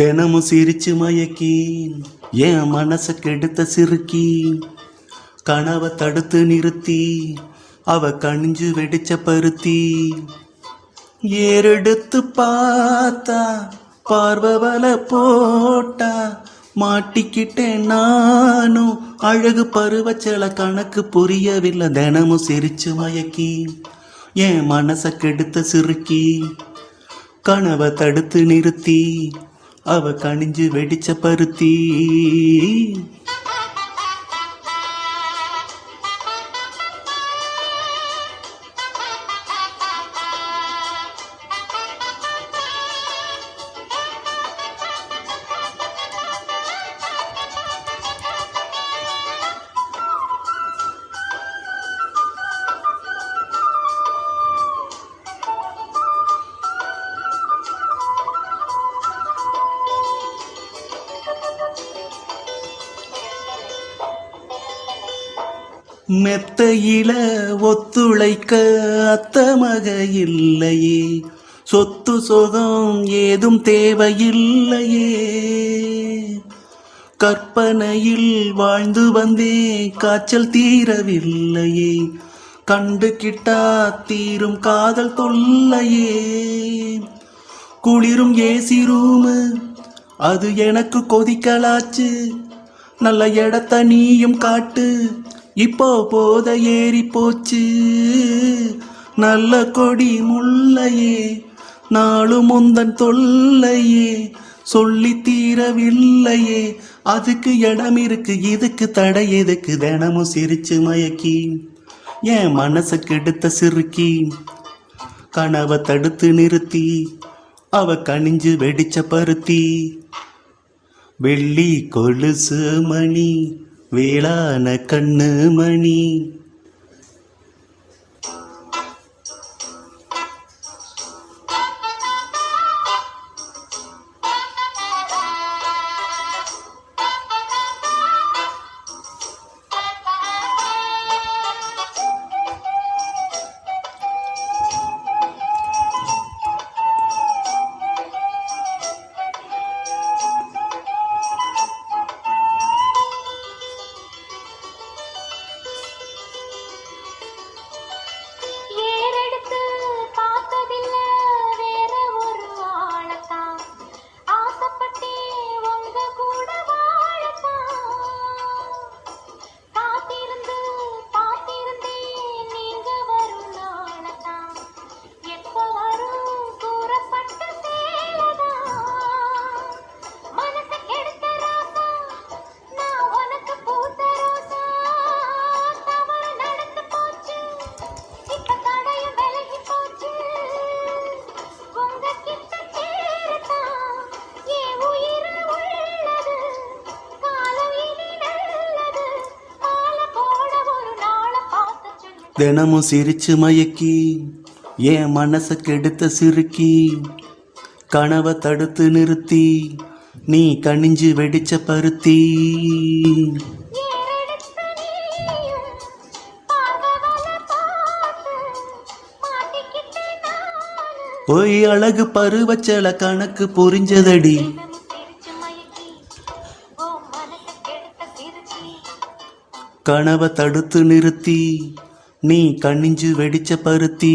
தினமும் சிரிச்சு மயக்கி என் மனசை கெடுத்த சிறுக்கி கனவை தடுத்து நிறுத்தி அவ கணிஞ்சு வெடிச்ச பருத்தி ஏறெடுத்து பார்த்தா பார்வவல போட்டா மாட்டிக்கிட்டேன் நானும். அழகு பருவச்சல கணக்கு புரியவில்லை. தினமும் சிரிச்சு மயக்கி என் மனச கெடுத்த சிறுக்கி கனவை தடுத்து நிறுத்தி அவ கணிஞ்சு வெடிச்ச பருத்தி. மெத்தையில ஒத்துழைக்க அத்தமக இல்லையே. சொத்து சுகம் ஏதும் தேவையில்லையே. கற்பனையில் வாழ்ந்து வந்தே காய்ச்சல் தீரவில்லையே. கண்டு கிட்டா தீரும் காதல் தொல்லையே. குளிரும் ஏசி ரூமு அது எனக்கு கொதிக்கலாச்சு. நல்ல இடத்த நீயும் காட்டு. இப்போ போத ஏறி போச்சு. நல்ல கொடி முல்லையே நாளும் முந்தன் தொல்லையே சொல்லி தீரவில்லையே. அதுக்கு இடம் இருக்கு இதுக்கு தடை எதுக்கு? தினமும் சிரிச்சு மயக்கி என் மனசை கெடுத்த சிறுக்கி கனவை தடுத்து நிறுத்தி அவ கனிஞ்சு வெடிச்ச பருத்தி. வெள்ளி கொலுசு மணி வேளான கண்ணு மணி. தினமும் சிரிச்சு மயக்கி என் மனசை கெடுத்த சிறுக்கி கனவை தடுத்து நிறுத்தி நீ கனிஞ்சு வெடிச்ச பருத்தி. ஏறெடுத்த பொய் அழகு பருவச்சல கணக்கு புரிஞ்சதடி. கனவை தடுத்து நிறுத்தி நீ கனிஞ்சு வெடிச்ச பருத்தி.